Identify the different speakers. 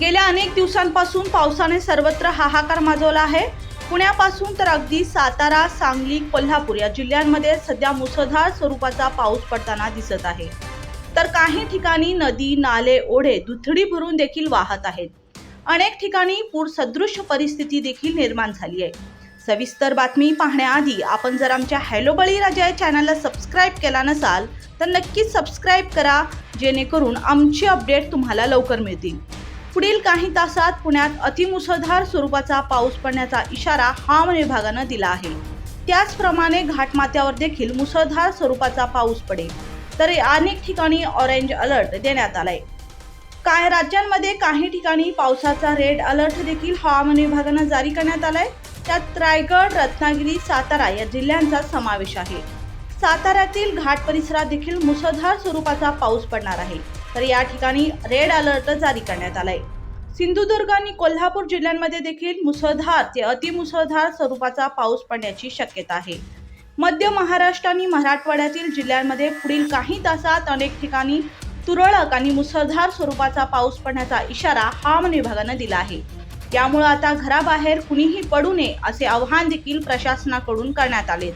Speaker 1: गेल्या अनेक दिवसांपासून पावसाने सर्वत्र हाहाकार माजवला आहे. पुण्यापासून तर अगदी सातारा सांगली कोल्हापूर या जिल्ह्यांमध्ये सध्या मुसळधार स्वरूपाचा पाऊस पडताना दिसत आहे. तर काही ठिकाणी नदी नाले ओढे दुथडी भरून देखील वाहत आहेत. अनेक ठिकाणी पूर सदृश परिस्थिती देखील निर्माण झाली आहे. सविस्तर बातमी पाहण्याआधी आपण जर आमच्या हॅलो बळीराजा या चॅनलला सबस्क्राईब केला नसाल तर नक्कीच सबस्क्राईब करा जेणेकरून आमची अपडेट तुम्हाला लवकर मिळतील. पुढील काही तासात पुण्यात अतिमुसळधार स्वरूपाचा पाऊस पडण्याचा इशारा हवामान विभागानं दिला आहे. त्याचप्रमाणे घाटमाथ्यावर देखील मुसळधार स्वरूपाचा पाऊस पडेल. तर अनेक ठिकाणी ऑरेंज अलर्ट देण्यात आलाय. काय राज्यांमध्ये काही ठिकाणी पावसाचा रेड अलर्ट देखील हवामान विभागानं जारी करण्यात आलाय? त्यात रायगड रत्नागिरी सातारा या जिल्ह्यांचा समावेश आहे. साताऱ्यातील घाट परिसरात देखील मुसळधार स्वरूपाचा पाऊस पडणार आहे. तर या ठिकाणी रेड अलर्ट जारी करण्यात आलाय. सिंधुदुर्ग आणि कोल्हापूर जिल्ह्यांमध्ये देखील मुसळधार ते अतिमुसळधार स्वरूपाचा पाऊस पडण्याची शक्यता आहे. मध्य महाराष्ट्र आणि मराठवाड्यातील जिल्ह्यांमध्ये पुढील काही तासात अनेक ठिकाणी तुरळक आणि मुसळधार स्वरूपाचा पाऊस पडण्याचा इशारा हवामान विभागानं दिला आहे. त्यामुळे आता घराबाहेर कुणीही पडू नये असे आवाहन देखील प्रशासनाकडून करण्यात आले